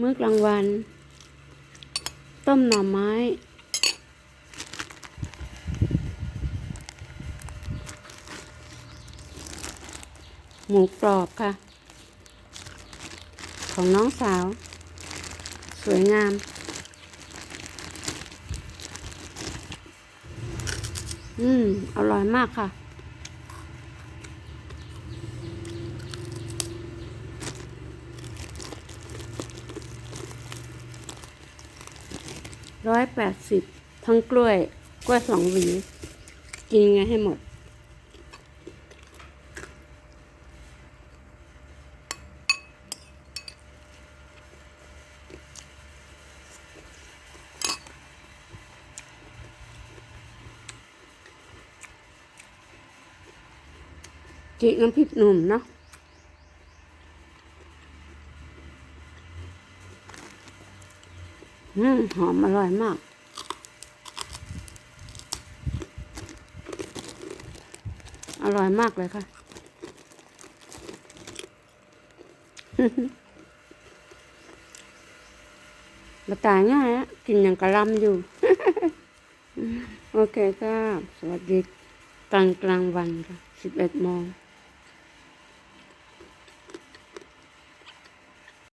มื้อกลางวัน ต้มหน่อไม้ หมูกรอบค่ะ ของน้องสาว สวยงามอืม อร่อยมากค่ะ ร้อยแปดสิบทั้งกล้วย กล้วยสองหวี กินไงให้หมดจีน้ำพริ อืมหอมอร่อยมาก อร่อยมากเลยค่ะมาตายง่ายอะกินอย่างกระลำอยู่ โอเคค่ะ สวัสดีกลางกลางวันค่ะสิบเอ็ดโมง